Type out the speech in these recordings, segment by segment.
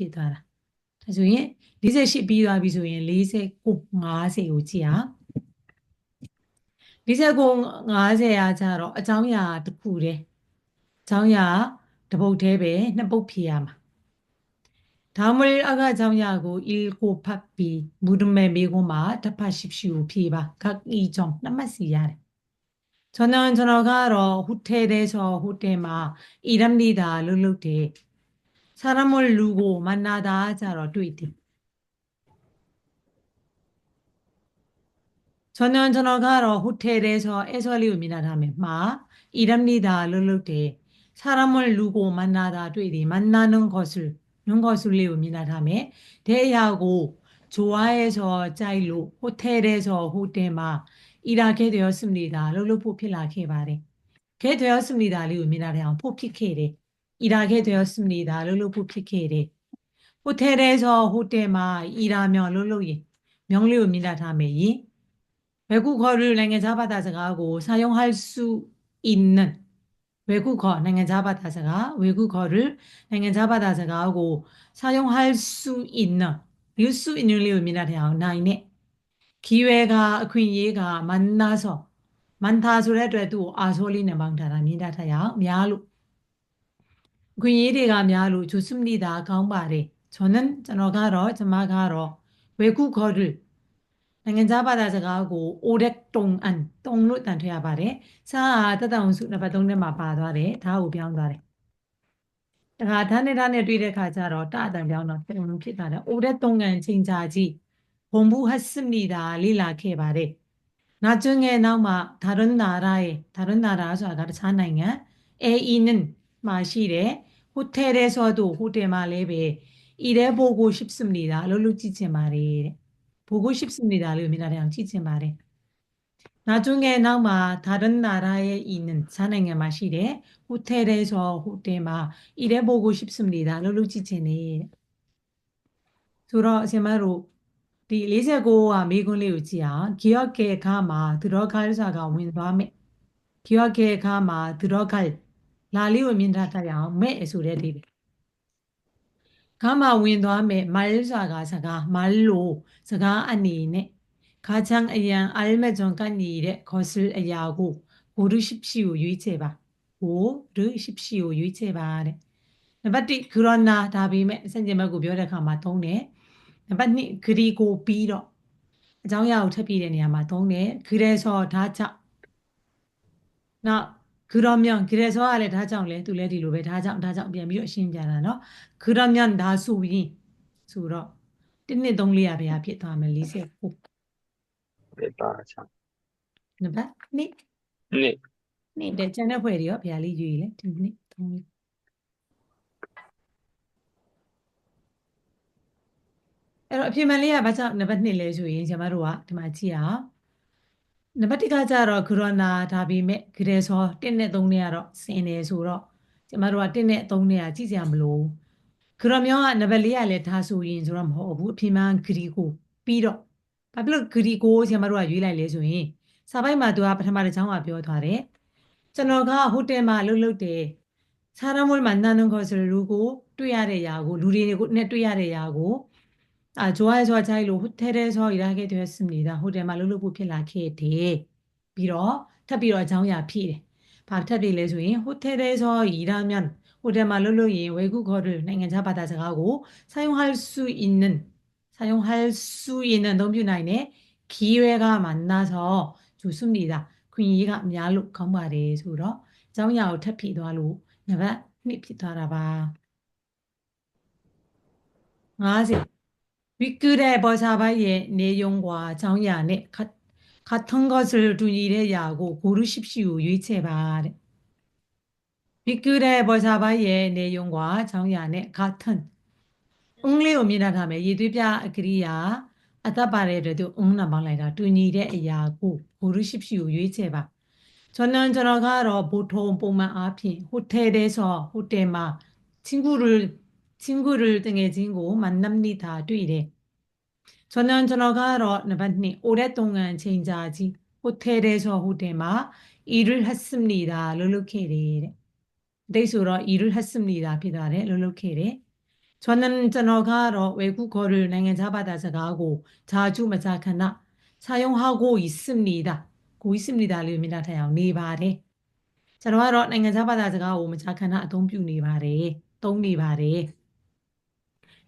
ဖြစ်သွားတာဒါဆိုရင်48ပြီးသွားပြီဆိုရင်49 50ကိုကြည့်အောင်49 50ရာကြတော့အကြောင်းအရာတစ်ခုတည်းအကြောင်းအရာတပုတ်သေးပဲနှစ်ပုတ်ဖြေရမှာဒါမလေးအကအကြောင်းအရာကိုအီကိုဖတ်ပြီးမူဒမဲမေကွန်မှာတဖတ်ရှိရှိကိုဖြေပါခက်အီကြောင့်နှစ်မှတ်စီရတယ်ကျွန်တော်ကျွန်တော်ကတော့ဟိုထဲတဲ့ဆိုဟိုထဲမှာအီရမ်လီတာလုလုတဲ့ 사람을 누구 만나다 자로 두이팅. 저는 전화가로 호텔에서 애설이 우미나라면 마 이랍니다 룰루테 사람을 누구 만나다 두이디 만나는 것을 는 것을 우미나라면 대하고 좋아해서 짜일로 호텔에서 호텔마 일하게 되었습니다. 룰루포필라케 바레. 게 되었습니다. 우미나라면 포피케레. 일하게 되었습니다. 룰루 부피케리. 호텔에서 호텔마 일하며 룰루이 명료입니다. 다음에 이 외국어를 냉해자 받아서가고 사용할 수 있는 외국어 냉해자 받아서가 외국어를 냉해자 받아서가고 사용할 수 있는 뉴스 인류입니다. 나이네 기회가 기회가 만나서 만타소래도 아솔리네 망다라니다. 다야 미알루 အခွင့်အရေးတွေကများလို့ဂျိုစုမနီတာကောင်းပါတယ်ကျွန်တော်ကျွန်တော်ကတော့ကျွန်မကတော့ဝေကုခေါ်တယ်နိုင်ငံသားဘာသာစကားကို Odek Tong An Tong လို့တန်ထည့်ရပါတယ်။စာတက်တောင်စုနံပါတ်3ထဲမှာပါသွားတယ်။ဒါကိုပြောင်းသွားတယ်။တခါဓာတ်နဲ့ဓာတ်နဲ့တွေ့တဲ့ခါကျတော့တအတန်ပြောင်းတော့တုံဖြစ်သွားတယ်။ Odek Tong An ချိန်ချာကြည့်ဘုံဘူးဟတ်စမီတာလေ့လာခဲ့ပါတယ်။နာကျွန်းငယ်နောက်မှာဓာရွန်နာရာရဲ့ဓာရွန်နာရာဆိုတာကတခြားနိုင်ငံ AEN မှာရှိတဲ့ 호텔에서도 호텔말레베 일해보고 싶습니다. 롤로 찌체마리 보고 싶습니다. 루미나랑 찌체마리 나중에 나마 다른 나라에 있는 산행의 맛이래. 호텔에서 호텔마 일해보고 싶습니다. 롤로 찌체네 들어 제마로 리세고와 미군리 우지야. 기억계가 마 들어갈 사가 윈바메. 기억계가 마 들어갈 လာလေးကိုမြင်တာတတ်ရအောင်မဲ့ဆိုတဲ့ဒီပဲခါမှာဝင်သွားမဲ့မာလစာကစကားမာလိုစကားအနေနဲ့ခါချန်အယံအာရမဂျွန်ကနေတဲ့ခေါ်ဆူအရာကိုဂိုဒုရှိဖြီကိုရွေးချယ်ပါဂိုဒုရှိဖြီကိုရွေးချယ်ပါတဲ့နံပါတ်1ဂရနာဒါပေမဲ့အစင်ကျင်ဘက်ကိုပြောတဲ့အခါမှာသုံးတယ်နံပါတ်2ဂရီကိုပြီးတော့အကြောင်းအရာကိုထပ်ပြတဲ့နေရာမှာသုံးတယ်ဂရဲဆောဒါချနောက် ဂရမြန်ဂရဲစောကလည်းဒါကြောင့်လဲသူလည်းဒီလိုပဲဒါကြောင့်ဒါကြောင့်ပြန်ပြီးတော့အရှင်းပြတာเนาะဂရမြန်ဒါဆိုရင်ဆိုတော့1 2 3 4ရဗျာဖြစ်သွားမယ်49ဖြစ်သွားတာချောင်း နံပါတ်2 နှစ် နေ့တဲ့ကျန်တဲ့ဖွဲ့တွေရောဗျာလေးယူရည်လေဒီနေ့သုံးလေးအဲ့တော့အပြင်မလေးကဘာကြောင့်နံပါတ်2လဲဆိုရင်ကျွန်မတို့ကဒီမှာကြည့်အောင် နံပါတ်1ကကြတော့ဂရနာဒါပေမဲ့ဂရေဆော1နဲ့3နဲ့ကတော့ဆင်းတယ်ဆိုတော့ကျမတို့က1နဲ့3နဲ့ကကြည့်စရာမလိုဂရမျောကနံပါတ်4ကလည်းဒါဆိုရင်ဆိုတော့မဟုတ်ဘူးအပြင်မှာဂရီကိုပြီးတော့ဘာဖြစ်လို့ဂရီကိုကျမတို့ကရွေးလိုက်လဲဆိုရင်စာပိုက်မှာသူကပထမတစ်ချောင်းကပြောထားတယ်ကျွန်တော်ကဟိုတယ်မှာလှုပ်လှုပ်တယ်စားရမွေးမှာနန်းနုံခေါ်ဆိုတဲ့လူကိုတွေ့ရတဲ့ຢာကိုလူတွေကိုနဲ့တွေ့ရတဲ့ຢာကို အာ좋아해서자일로호텔에서일하게되었습니다ဟိုတယ်မှာလှုပ်လှုပ်ဖို့ဖြစ်လာခဲ့တယ်ပြီးတော့ထပ်ပြီးတော့အကြောင်းအရာဖြည့်တယ်ဘာထပ်ပြီးလဲဆိုရင်호텔에서일하면ဟိုတယ်မှာလှုပ်လှုပ်ရင်외국어를နိုင်ငံခြားဘာသာစကားကို사용할수있는 사용할 수 있는 အသုံးပြုနိုင်တဲ့기회가만나서좋습니다ခွင့်ရေးကအများလို့ကောင်းပါတယ်ဆိုတော့အကြောင်းအရာကိုထပ်ဖြည့်သွားလို့နံပါတ်2ဖြစ်သွားတာပါ50 위클의 버사바의 내용과 정의안에 같은 것을 둔 일해야고 고르십시오. 유체발. 위클의 버사바의 내용과 정의안에 같은 응례음이라하면 이두비아 그리야 아따바레도 응나방라이다 둔일해야고 고르십시오. 유체발. 저는 저러가로 보통 뽕만 앞이 호텔에서 호텔마 친구를 친구를 등해진고 만납니 다. 뒤 래. 저는 전화가러 나봤니 오랫동안 제인자지 호텔에서 호텔마 일을 했습니 다. 롤로케 리. 대수로 일을 했습니 다. 비다래 롤로케 리. 저는 전화가러 외국어를 냉해자 받아서 가고 자주 마자카나 사용하고 있습니 다. 고 있습니 다. 르미나 타양 네바 래. 저는 가러 냉해자 받아서 가고 마자카나 동뷰 네바 래. 동네바 래.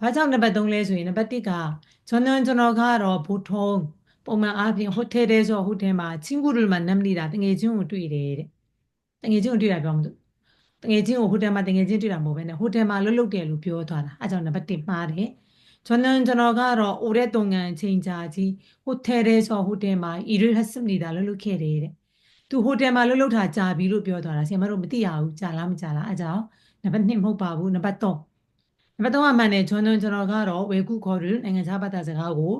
ဘာကြောင့်နံပါတ်3လဲဆိုရင်နံပါတ်1ကကျွန်တော်ကျွန်တော်ကတော့ဘိုထုံပုံမှန်အားဖြင့်ဟိုတယ်တဲဆိုဟိုတယ်မှာချင်းကူရမှာနမ်လီတာတငယ်ချင်းကိုတွေ့တယ်တဲ့။တငယ်ချင်းကိုတွေ့တာပြောမှမလို့တငယ်ချင်းကိုဟိုတယ်မှာတငယ်ချင်းတွေ့တာမဟုတ်ဘဲနဲ့ဟိုတယ်မှာလှုပ်လှုပ်တယ်လို့ပြောသွားတာ။အဲကြောင့်နံပါတ်1မှားတယ်။ကျွန်တော်ကျွန်တော်ကတော့အိုတဲ့တုံငံချင်းချာကြီးဟိုတယ်တဲဆိုဟိုတယ်မှာအီရဟတ်စမီတာလှုပ်လှုပ်ခဲ့တယ်တဲ့။ तू ဟိုတယ်မှာလှုပ်လှုပ်တာကြာပြီလို့ပြောသွားတာဆရာမတို့မသိရဘူးကြာလားမကြာလားအဲကြောင့်နံပါတ်2မဟုတ်ပါဘူးနံပါတ်3 နံပါတ်3ကမှန်တယ်ကျွန်တော်ကျွန်တော်ကတော့ဝေကုခေါ်ရနိုင်ငံခြားဘာသာစကားကို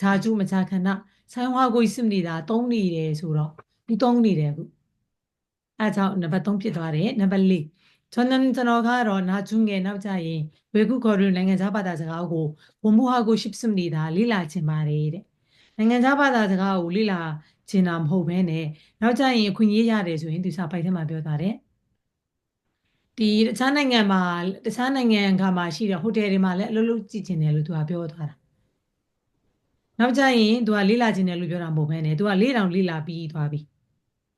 ဂျာကျူမချခဏဆိုင်းဝါကိုစစ်နေတာသုံးနေတယ်ဆိုတော့ဒီသုံးနေတယ်အခုအဲကြောင့်နံပါတ်3ဖြစ်သွားတယ်နံပါတ်4ကျွန်တော်ကျွန်တော်ကတော့နာကျူးငယ်နောက်ကြရင်ဝေကုခေါ်ရနိုင်ငံခြားဘာသာစကားကိုဝမှုဟာကိုရှစ်စမနေတာလေ့လာချင်ပါတယ်တဲ့နိုင်ငံခြားဘာသာစကားကိုလေ့လာချင်တာမဟုတ်ဘဲနဲ့နောက်ကြရင်အခွင့်အရေးရတယ်ဆိုရင်သူစာပိုက်ထဲမှာပြောထားတယ် ဒီတခြားနိုင်ငံမှာတခြားနိုင်ငံကမှာရှိတဲ့ဟိုတယ်တွေမှာလည်းအလုပ်လုပ်ကြည့်ချင်တယ်လို့သူကပြောထားတာနောက်ကြရင်သူကလေးလာချင်တယ်လို့ပြောတာမဟုတ်ဘဲနဲ့သူကလေးတောင်လေးလာပြီးသွားပြီ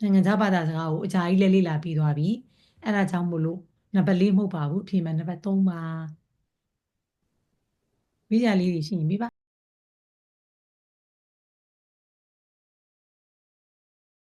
နိုင်ငံခြားဘာသာစကားကိုအကြာကြီးလည်းလေးလာပြီးသွားပြီအဲ့ဒါကြောင့်မို့လို့နံပါတ်၄မဟုတ်ပါဘူးအဖြေမှန်နံပါတ်3ပါပြီးကြလေးတွေရှိရင်ပြီးပါ